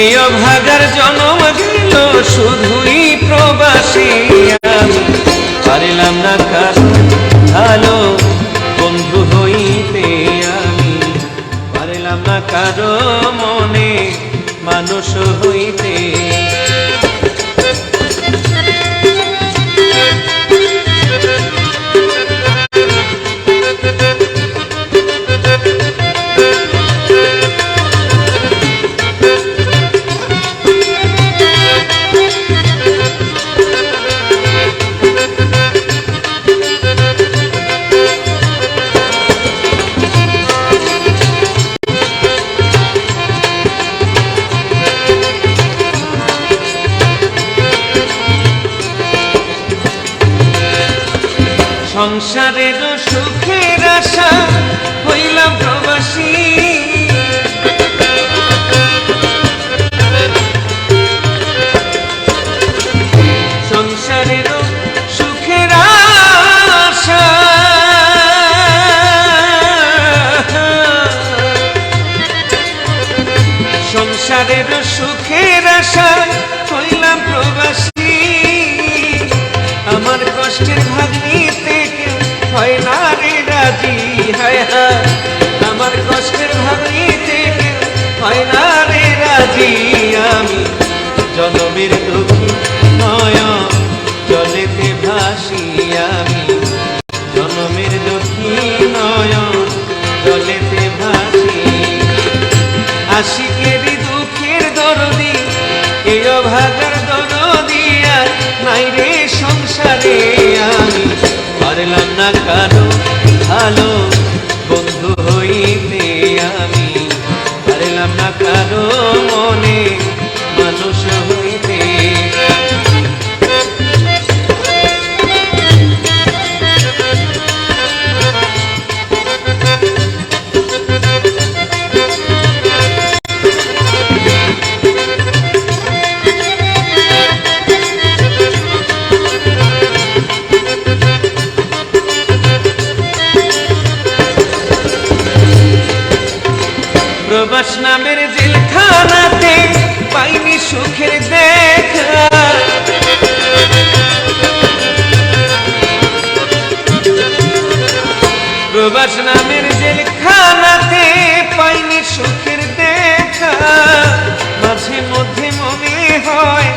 এই অভাগার জনম গেল শুধুই প্রবাসী। আমি পারিলাম না কাজ ভালো বন্ধু হইতে আমি। পারিলাম না কারও মনে মানুষ হইতে সংসারের সুখের আশা হইলাম প্রবাসী। সংসারের সুখের আশা। সংসারের সুখের আশা হইলাম প্রবাসী। আমার কষ্টের ভাগ নিতে কেউ হয় না রে রাজি, হায় হায়। আমার কষ্টের ভাগ নিতে হয় না রে রাজি। আমি জনমের দুঃখী নয় জলেতে ভাসি। আমি জনমের দুঃখী নয় জলেতে ভাসি। আশিকেরই দুঃখের দরদি এ অভাগার দরদি আর নাই রে সংসারে। না কারও ভালো প্রবাস নামের জেলখানাতে পাইনি সুখের দেখা। প্রবাস নামের জেলখানাতে পাইনি সুখের দেখা। মাঝে মধ্যে মনে হয়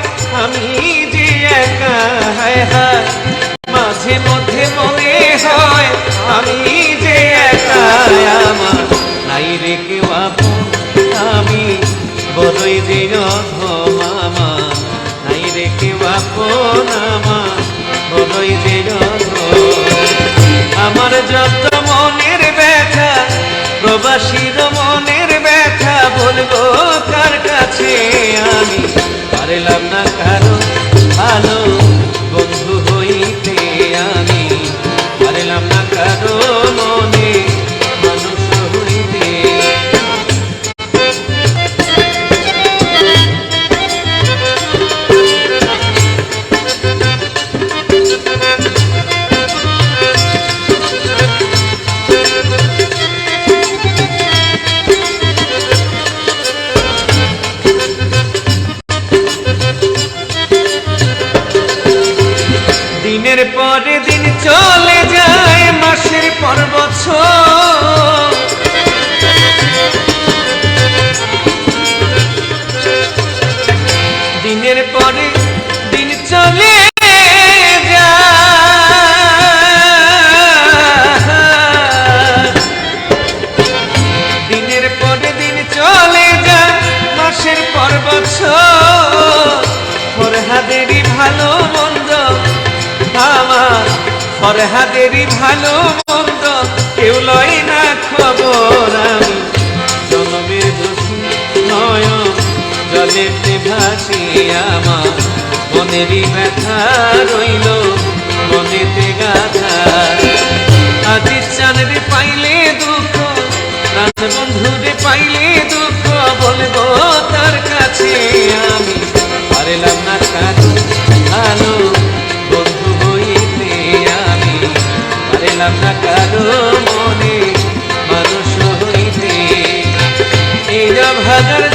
আমি যে একা, হায় হায়। মাঝে মধ্যে মনে হয় আমি বড়ই যে মামা নাই রে কেউ আপন আমার বড়ই যে আমার যত মনের ব্যথা, প্রবাসীর মনের ব্যথা, বলব কার কাছে আমি? পারলাম না কারও দিনের দিন চলে দিনের পরে দিন চলে মাসের পর বছর। ভালো মন্দ, আমার ফরহাদেরই ভালো কেউ লয় না খবর আমি। জনমের দোষী নয় জলেতে ভাসি আমার। মনেরই ব্যথা রইল মানুষ